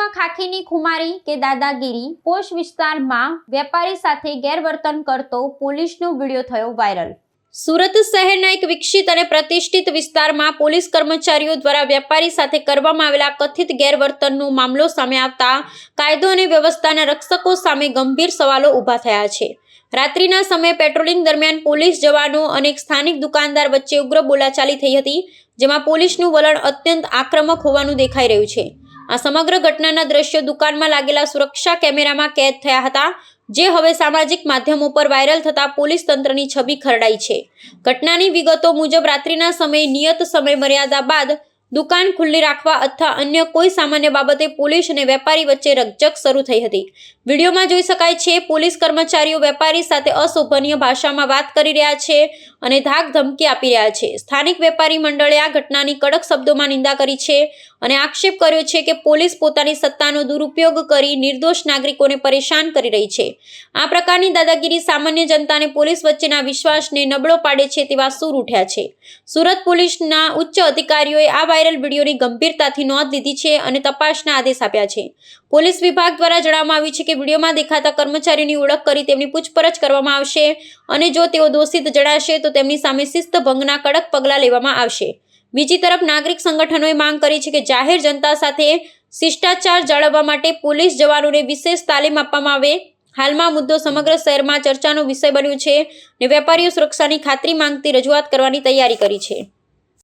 સુરતમાં ખાખીની ખુમારી કે દાદાગીરી પોશ વિસ્તારમાં વેપારી સાથે ગેરવર્તન કરતો પોલીસનો વીડિયો થયો વાયરલ. સુરત શહેરના એક વિકસિત અને પ્રતિષ્ઠિત વિસ્તારમાં પોલીસ કર્મચારીઓ દ્વારા વેપારી સાથે કરવામાં આવેલા કથિત ગેરવર્તનનો મામલો સામે આવતા કાયદો અને વ્યવસ્થાના રક્ષકો સામે ગંભીર સવાલો ઊભા થયા છે. રાત્રિના સમયે પેટ્રોલિંગ દરમિયાન પોલીસ જવાનો અને સ્થાનિક દુકાનદાર વચ્ચે ઉગ્ર બોલાચાલી થઈ હતી, જેમાં પોલીસનું વલણ અત્યંત આક્રમક હોવાનું દેખાઈ રહ્યું છે. આ સમગ્ર ઘટનાના દ્રશ્યો દુકાનમાં લાગેલા સુરક્ષા કેમેરામાં કેદ થયા હતા, જે હવે સામાજિક માધ્યમો પર વાયરલ થતા પોલીસ તંત્રની છબી ખરડાઈ છે. ઘટનાની વિગતો મુજબ રાત્રિના સમયે નિયત સમય મર્યાદા બાદ દુકાન ખુલ્લી રાખવા અથવા અન્ય કોઈ સામાન્ય બાબતે પોલીસ અને વેપારી વચ્ચે રકઝક શરૂ થઈ હતી. વિડીયોમાં જોઈ શકાય છે, પોલીસ કર્મચારીઓ વેપારી સાથે અશોભનીય ભાષામાં વાત કરી રહ્યા છે અને ધાક ધમકી આપી રહ્યા છે. સ્થાનિક વેપારી મંડળે આ ઘટનાની કડક શબ્દોમાં નિંદા કરી છે અને આક્ષેપ કર્યો છે કે પોલીસ પોતાની સત્તાનો દુરુપયોગ કરી નિર્દોષ નાગરિકોને પરેશાન કરી રહી છે. આ પ્રકારની દાદાગીરી સામાન્ય જનતાને પોલીસ વચ્ચેના વિશ્વાસને નબળો પાડે છે તેવા સૂર ઉઠ્યા છે. સુરત પોલીસના ઉચ્ચ અધિકારીઓએ આ વાયરલ વિડીયોની ગંભીરતાથી નોંધ લીધી છે અને તપાસના આદેશ આપ્યા છે. પોલીસ વિભાગ દ્વારા જણાવવામાં આવ્યું છે કે વિડીયોમાં દેખાતા કર્મચારીની ઓળખ કરી તેમની પૂછપરછ કરવામાં આવશે અને જો તેઓ દોષિત જણાશે તો તેમની સામે શિસ્ત ભંગના કડક પગલાં લેવામાં આવશે. બીજી તરફ, નાગરિક સંગઠનોએ માંગ કરી છે કે જાહેર જનતા સાથે શિષ્ટાચાર જાળવવા માટે પોલીસ જવાનોને વિશેષ તાલીમ આપવામાં આવે. હાલમાં મુદ્દો સમગ્ર શહેરમાં ચર્ચાનો વિષય બન્યો છે અને વેપારીઓ સુરક્ષાની ખાતરી માંગતી રજૂઆત કરવાની તૈયારી કરી છે.